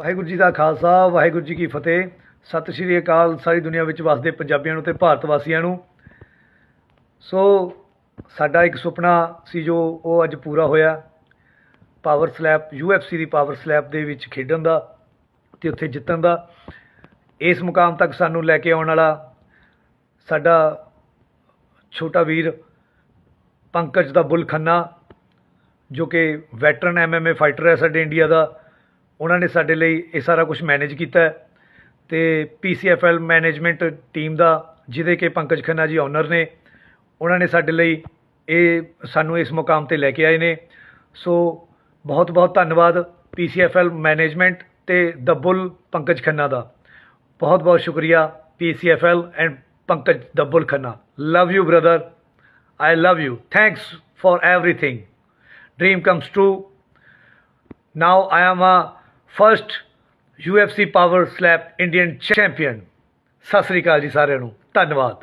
ਵਾਹਿਗੁਰੂ ਜੀ ਦਾ ਖਾਲਸਾ, ਵਾਹਿਗੁਰੂ ਜੀ ਕੀ ਫਤਿਹ। ਸਤਿ ਸ਼੍ਰੀ ਅਕਾਲ, ਸਾਰੀ ਦੁਨੀਆ ਵਿੱਚ ਵਸਦੇ ਪੰਜਾਬੀਆਂ ਨੂੰ ਤੇ ਭਾਰਤ ਵਾਸੀਆਂ ਨੂੰ। ਸੋ, ਸਾਡਾ ਇੱਕ ਸੁਪਨਾ ਸੀ ਜੋ ਉਹ ਅੱਜ ਪੂਰਾ ਹੋਇਆ। ਪਾਵਰ ਸਲੈਪ UFC ਦੀ ਪਾਵਰ ਸਲੈਪ ਦੇ ਵਿੱਚ ਖੇਡਣ ਦਾ ਤੇ ਉੱਥੇ ਜਿੱਤਣ ਦਾ। ਇਸ ਮੁਕਾਮ ਤੱਕ ਸਾਨੂੰ ਲੈ ਕੇ ਆਉਣ ਵਾਲਾ ਸਾਡਾ ਛੋਟਾ ਵੀਰ ਪੰਕਜ ਦਾ ਬੁਲ ਖੰਨਾ, ਜੋ ਕਿ ਵੈਟਰਨ ਐਮਐਮਏ ਫਾਈਟਰ ਹੈ ਸਾਡੇ ਇੰਡੀਆ ਦਾ, ਉਹਨਾਂ ਨੇ ਸਾਡੇ ਲਈ ਇਹ ਸਾਰਾ ਕੁਝ ਮੈਨੇਜ ਕੀਤਾ ਹੈ ਤੇ ਪੀਸੀਐਫਐਲ ਮੈਨੇਜਮੈਂਟ ਟੀਮ ਦਾ, ਜਿਹਦੇ ਕਿ ਪੰਕਜ ਖੰਨਾ ਜੀ ਓਨਰ ਨੇ, ਉਹਨਾਂ ਨੇ ਸਾਡੇ ਲਈ ਇਹ ਸਾਨੂੰ ਇਸ ਮੁਕਾਮ ਤੇ ਲੈ ਕੇ ਆਏ ਨੇ। ਸੋ ਬਹੁਤ ਬਹੁਤ ਧੰਨਵਾਦ ਪੀਸੀਐਫਐਲ ਮੈਨੇਜਮੈਂਟ ਤੇ ਦ ਬੁੱਲ ਪੰਕਜ ਖੰਨਾ ਦਾ। ਬਹੁਤ ਬਹੁਤ ਸ਼ੁਕਰੀਆ PCFL and Pankaj the bull Khanna love you brother I love you. Thanks for everything. Dream comes true. Now I am U F C power Slap Indian champion ਸਤਿ ਸ੍ਰੀ ਅਕਾਲ ਜੀ ਸਾਰਿਆਂ ਨੂੰ ਧੰਨਵਾਦ